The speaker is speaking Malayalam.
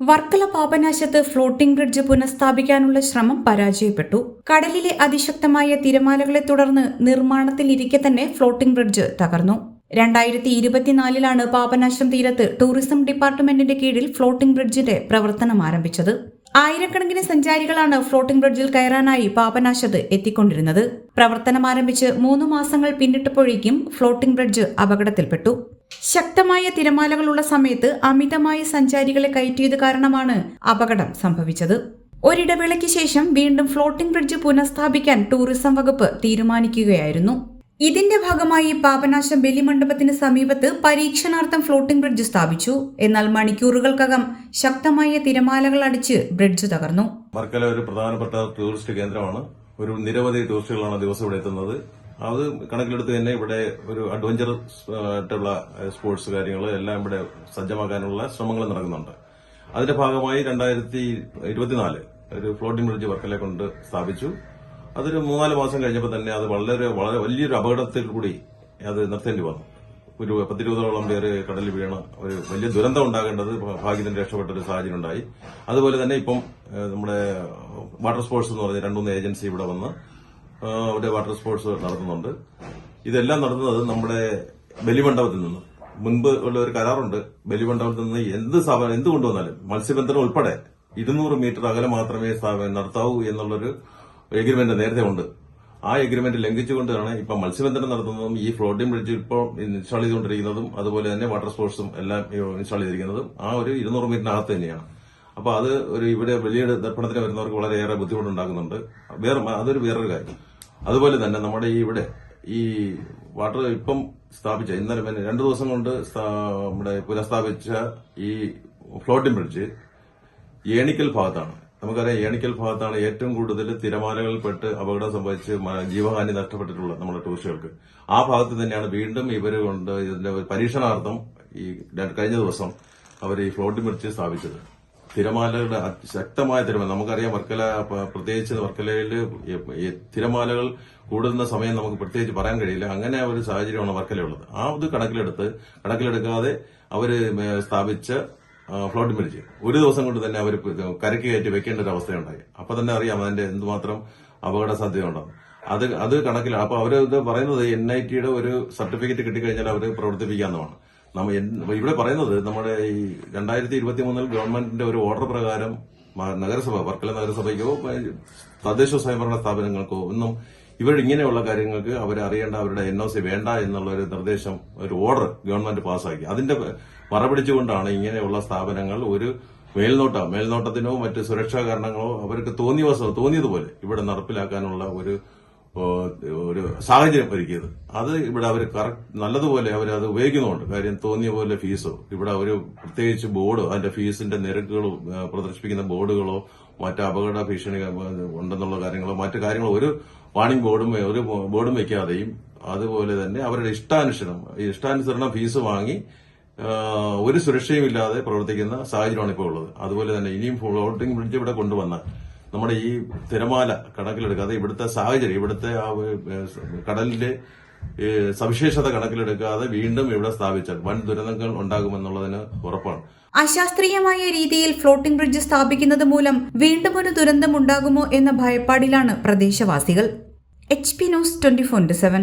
വർക്കല പാപനാശത്ത് ഫ്ലോട്ടിംഗ് ബ്രിഡ്ജ് പുനഃസ്ഥാപിക്കാനുള്ള ശ്രമം പരാജയപ്പെട്ടു. കടലിലെ അതിശക്തമായ തിരമാലകളെ തുടർന്ന് നിർമ്മാണത്തിലിരിക്കെ തന്നെ ഫ്ലോട്ടിംഗ് ബ്രിഡ്ജ് തകർന്നു. രണ്ടായിരത്തി ഇരുപത്തിനാലിലാണ് പാപനാശം തീരത്ത് ടൂറിസം ഡിപ്പാർട്ട്മെന്റിന്റെ കീഴിൽ ഫ്ലോട്ടിംഗ് ബ്രിഡ്ജിന്റെ പ്രവർത്തനം ആരംഭിച്ചത്. ആയിരക്കണക്കിന് സഞ്ചാരികളാണ് ഫ്ലോട്ടിംഗ് ബ്രിഡ്ജിൽ കയറാനായി പാപനാശത്ത് എത്തിക്കൊണ്ടിരുന്നത്. പ്രവർത്തനം ആരംഭിച്ച് മൂന്ന് മാസങ്ങൾ പിന്നിട്ടപ്പോഴേക്കും ഫ്ലോട്ടിംഗ് ബ്രിഡ്ജ് അപകടത്തിൽപ്പെട്ടു. ശക്തമായ തിരമാലകളുള്ള സമയത്ത് അമിതമായ സഞ്ചാരികളെ കയറ്റിയത് കാരണമാണ് അപകടം സംഭവിച്ചത്. ഒരിടവേളയ്ക്ക് ശേഷം വീണ്ടും ഫ്ലോട്ടിംഗ് ബ്രിഡ്ജ് പുനഃസ്ഥാപിക്കാൻ ടൂറിസം വകുപ്പ് തീരുമാനിക്കുകയായിരുന്നു. ഇതിന്റെ ഭാഗമായി പാപനാശം ബലിമണ്ഡപത്തിന് സമീപത്ത് പരീക്ഷണാർത്ഥം ഫ്ലോട്ടിംഗ് ബ്രിഡ്ജ് സ്ഥാപിച്ചു. എന്നാൽ മണിക്കൂറുകൾക്കകം ശക്തമായ തിരമാലകൾ അടിച്ച് ബ്രിഡ്ജ് തകർന്നു. വർക്കല ഒരു പ്രധാനപ്പെട്ട ടൂറിസ്റ്റ് കേന്ദ്രമാണ്. ഒരു നിരവധി ടൂറിസ്റ്റുകളാണ് ദിവസം ഇവിടെ എത്തുന്നത്. അത് കണക്കിലെടുത്ത് തന്നെ ഇവിടെ ഒരു അഡ്വഞ്ചർ ആയിട്ടുള്ള സ്പോർട്സ് കാര്യങ്ങൾ എല്ലാം ഇവിടെ സജ്ജമാക്കാനുള്ള ശ്രമങ്ങൾ നടക്കുന്നുണ്ട്. അതിന്റെ ഭാഗമായി രണ്ടായിരത്തി ഇരുപത്തിനാല് ഒരു ഫ്ലോട്ടിംഗ് ബ്രിഡ്ജ് വർക്കലെ കൊണ്ട് സ്ഥാപിച്ചു. അതൊരു മൂന്നാൽ മാസം കഴിഞ്ഞപ്പോൾ തന്നെ അത് വളരെ വളരെ വലിയൊരു അപകടത്തിൽ കൂടി അത് നിർത്തേണ്ടി വന്നു. ഒരു പത്തിരുപതോളം പേര് കടലിൽ വീണ ഒരു വലിയ ദുരന്തം ഉണ്ടാകേണ്ടത് ഭാഗ്യത്തിന് രക്ഷപ്പെട്ട ഒരു സാഹചര്യം ഉണ്ടായി. അതുപോലെ തന്നെ ഇപ്പം നമ്മുടെ വാട്ടർ സ്പോർട്സ് എന്ന് പറഞ്ഞ രണ്ടുമൂന്ന് ഏജൻസി ഇവിടെ വന്ന് അവിടെ വാട്ടർ സ്പോർട്സ് നടത്തുന്നുണ്ട്. ഇതെല്ലാം നടത്തുന്നത് നമ്മുടെ ബലിമണ്ഡപത്തിൽ നിന്ന്. മുൻപ് ഉള്ള ഒരു കരാറുണ്ട്. ബലിമണ്ഡപത്തിൽ നിന്ന് എന്ത് സ്ഥാപനം എന്ത് കൊണ്ടുവന്നാലും മത്സ്യബന്ധനം ഉൾപ്പെടെ ഇരുന്നൂറ് മീറ്റർ അകലെ മാത്രമേ സ്ഥാപനം നടത്താവൂ എന്നുള്ളൊരു എഗ്രിമെന്റ് നേരത്തെ ഉണ്ട്. ആ എഗ്രിമെന്റ് ലംഘിച്ചുകൊണ്ടാണ് ഇപ്പൊ മത്സ്യബന്ധനം നടത്തുന്നതും ഈ ഫ്ലോട്ടിംഗ് ബ്രിഡ്ജ് ഇപ്പോൾ ഇൻസ്റ്റാൾ ചെയ്തുകൊണ്ടിരിക്കുന്നതും അതുപോലെ തന്നെ വാട്ടർ സ്പോർട്സും എല്ലാം ഇൻസ്റ്റാൾ ചെയ്തിരിക്കുന്നതും ആ ഒരു ഇരുന്നൂറ് മീറ്ററിനകത്ത് തന്നെയാണ്. അപ്പൊ അത് ഒരു ഇവിടെ വലിയ ദർപ്പണത്തിന് വരുന്നവർക്ക് വളരെയേറെ ബുദ്ധിമുട്ടുണ്ടാക്കുന്നുണ്ട്. വേറെ അതൊരു വേറൊരു കാര്യം. അതുപോലെ തന്നെ നമ്മുടെ ഈ ഇവിടെ ഈ വാട്ടർ ഇപ്പം സ്ഥാപിച്ച ഇന്നലെ പിന്നെ രണ്ടു ദിവസം കൊണ്ട് നമ്മുടെ പുനഃസ്ഥാപിച്ച ഈ ഫ്ലോട്ടിംഗ് ബ്രിഡ്ജ് ഏണിക്കൽ ഭാഗത്താണ്. നമുക്കറിയാം ഏണിക്കൽ ഭാഗത്താണ് ഏറ്റവും കൂടുതൽ തിരമാലകൾപ്പെട്ട് അപകടം സംഭവിച്ച് ജീവഹാനി നഷ്ടപ്പെട്ടിട്ടുള്ളത് നമ്മുടെ ടൂറിസ്റ്റുകൾക്ക്. ആ ഭാഗത്ത് തന്നെയാണ് വീണ്ടും ഇവർ കൊണ്ട് ഇതിന്റെ പരീക്ഷണാർത്ഥം ഈ കഴിഞ്ഞ ദിവസം അവർ ഈ ഫ്ലോട്ടിംഗ് ബ്രിഡ്ജ് സ്ഥാപിച്ചത്. തിരമാലകളുടെ ശക്തമായ തിരമാല. നമുക്കറിയാം വർക്കല പ്രത്യേകിച്ച് വർക്കലയിൽ തിരമാലകൾ കൂടുന്ന സമയം നമുക്ക് പ്രത്യേകിച്ച് പറയാൻ കഴിയില്ല. അങ്ങനെ ഒരു സാഹചര്യമാണ് വർക്കലയുള്ളത്. ആ ഇത് കണക്കിലെടുത്ത് കണക്കിലെടുക്കാതെ അവർ മേ- സ്ഥാപിച്ച ഫ്ലോട്ട് ബ്രിഡ്ജ് ഒരു ദിവസം കൊണ്ട് തന്നെ അവർ കരക്ക് കയറ്റി വെക്കേണ്ട ഒരു അവസ്ഥയുണ്ടായി. അപ്പൊ തന്നെ അറിയാം അതിന്റെ എന്തുമാത്രം അപകട സാധ്യത ഉണ്ടോ അത് അത് കണക്കിലാണ് അപ്പൊ അവരത് പറയുന്നത് എൻ ഐ ടിയുടെ ഒരു സർട്ടിഫിക്കറ്റ് കിട്ടിക്കഴിഞ്ഞാൽ അവർ പ്രവർത്തിപ്പിക്കാവുന്നതാണ്. നമ്മ ഇവിടെ പറയുന്നത് നമ്മുടെ ഈ രണ്ടായിരത്തി ഇരുപത്തി മൂന്നിൽ ഗവൺമെന്റിന്റെ ഒരു ഓർഡർ പ്രകാരം നഗരസഭ വർക്കല നഗരസഭയ്ക്കോ തദ്ദേശ സ്വയംഭരണ സ്ഥാപനങ്ങൾക്കോ ഒന്നും ഇവർ ഇങ്ങനെയുള്ള കാര്യങ്ങൾക്ക് അവർ അറിയേണ്ട അവരുടെ എൻ ഒ സി വേണ്ട എന്നുള്ള ഒരു നിർദ്ദേശം ഒരു ഓർഡർ ഗവൺമെന്റ് പാസ്സാക്കി. അതിന്റെ മറപിടിച്ചുകൊണ്ടാണ് ഇങ്ങനെയുള്ള സ്ഥാപനങ്ങൾ ഒരു മേൽനോട്ട മേൽനോട്ടത്തിനോ മറ്റ് സുരക്ഷാ കാരണങ്ങളോ അവർക്ക് തോന്നിയ തോന്നിയതുപോലെ ഇവിടെ നടപ്പിലാക്കാനുള്ള ഒരു ഒരു സാഹചര്യം ഒരുക്കിയത്. അത് ഇവിടെ അവർ കറക്റ്റ് നല്ലതുപോലെ അവർ അത് ഉപയോഗിക്കുന്നുണ്ട് കാര്യം തോന്നിയ പോലെ ഫീസോ. ഇവിടെ ഒരു പ്രത്യേകിച്ച് ബോർഡ് അതിന്റെ ഫീസിന്റെ നിരക്കുകളോ പ്രദർശിപ്പിക്കുന്ന ബോർഡുകളോ മറ്റ് അപകട ഭീഷണി ഉണ്ടെന്നുള്ള കാര്യങ്ങളോ മറ്റു കാര്യങ്ങളോ ഒരു വാണിംഗ് ബോർഡും ഒരു ബോർഡും വെക്കാതെയും അതുപോലെ തന്നെ അവരുടെ ഇഷ്ടാനുസരണം ഇഷ്ടാനുസരണം ഫീസ് വാങ്ങി ഒരു സുരക്ഷയും ഇല്ലാതെ പ്രവർത്തിക്കുന്ന സാഹചര്യമാണ് ഇപ്പോൾ ഉള്ളത്. അതുപോലെ തന്നെ ഇനിയും ഫ്ലോട്ടിംഗ് ബ്രിഡ്ജ് ഇവിടെ കൊണ്ടുവന്നാൽ നമ്മുടെ ഈ തിരമാല കണക്കിലെടുക്കാതെ ഇവിടുത്തെ സാഹചര്യം ഇവിടുത്തെ ആ കടലിന്റെ സവിശേഷത കണക്കിലെടുക്കാതെ വീണ്ടും ഇവിടെ സ്ഥാപിച്ചാൽ വൻ ദുരന്തങ്ങൾ ഉണ്ടാകുമെന്നുള്ളതിന് ഉറപ്പാണ്. അശാസ്ത്രീയമായ രീതിയിൽ ഫ്ലോട്ടിംഗ് ബ്രിഡ്ജ് സ്ഥാപിക്കുന്നത് മൂലം വീണ്ടും ഒരു ദുരന്തം ഉണ്ടാകുമോ എന്ന ഭയപ്പാടിലാണ് പ്രദേശവാസികൾ. H P news twenty four seven.